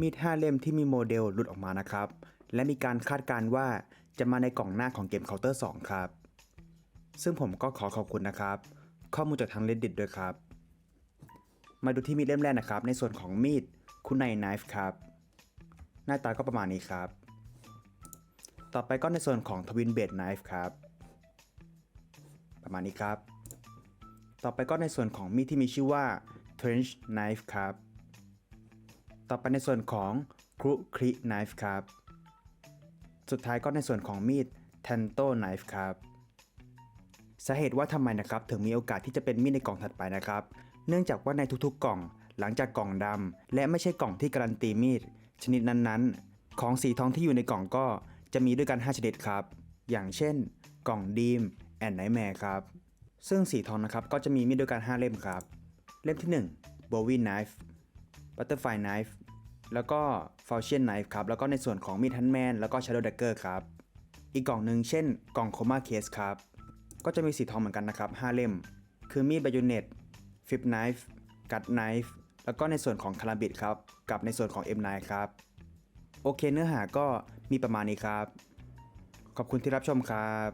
มีด 5 เล่มที่มีโมเดลหลุดออกมานะครับ และมีการคาดการณ์ว่าจะมาในกล่องหน้าของเกม Counter 2 ครับ ซึ่งผมก็ขอขอบคุณนะครับ ข้อมูลจากทาง Reddit ด้วยครับ มาดูที่มีดเล่มแรกนะครับ ในส่วนของมีดคุณไนไนฟ์ครับ หน้าตาก็ประมาณนี้ครับ ต่อไปก็ในส่วนของทวินเบดไนฟ์ครับ ประมาณนี้ครับ ต่อไปก็ในส่วนของมีดที่มีชื่อว่า Trench Knife ครับ ต่อไปในส่วนของครุคริไนฟ์ครับ สุดท้ายก็ในส่วนของมีด Tanto Knife ครับสาเหตุว่าทำไมนะครับถึงมีโอกาสที่จะเป็นมีดในกล่องถัดไปนะครับ เนื่องจากว่าในทุกๆกล่อง หลังจากกล่องดำและไม่ใช่กล่องที่การันตีมีด ชนิดนั้นๆ ของสีทองที่อยู่ในกล่องก็จะมีด้วยกัน 5 ชนิดครับ อย่างเช่น กล่องดีมแอนไนแมร์ครับ ซึ่งสีทองนะครับก็จะมีมีดด้วยกัน 5 เล่มครับ เล่มที่1 Bowie Knife Butterfly Knife แล้วก็ f a l c i o n Knife ครับ แล้วก็ในส่วนของมีดฮันแมนแล้วก็ Shadow Dagger ครับ อีกกล่องหนึ่งเช่น กล่อง Coma Case ครับ ก็จะมีสีทองเหมือนกันนะครับ 5 เล่ม คือมีด Bayonet Flip Knife Gut Knife แล้วก็ในส่วนของ c a r a b i t ครับ กับในส่วนของ M9 ครับ โอเคเนื้อหาก็มีประมาณนี้ครับ ขอบคุณที่รับชมครับ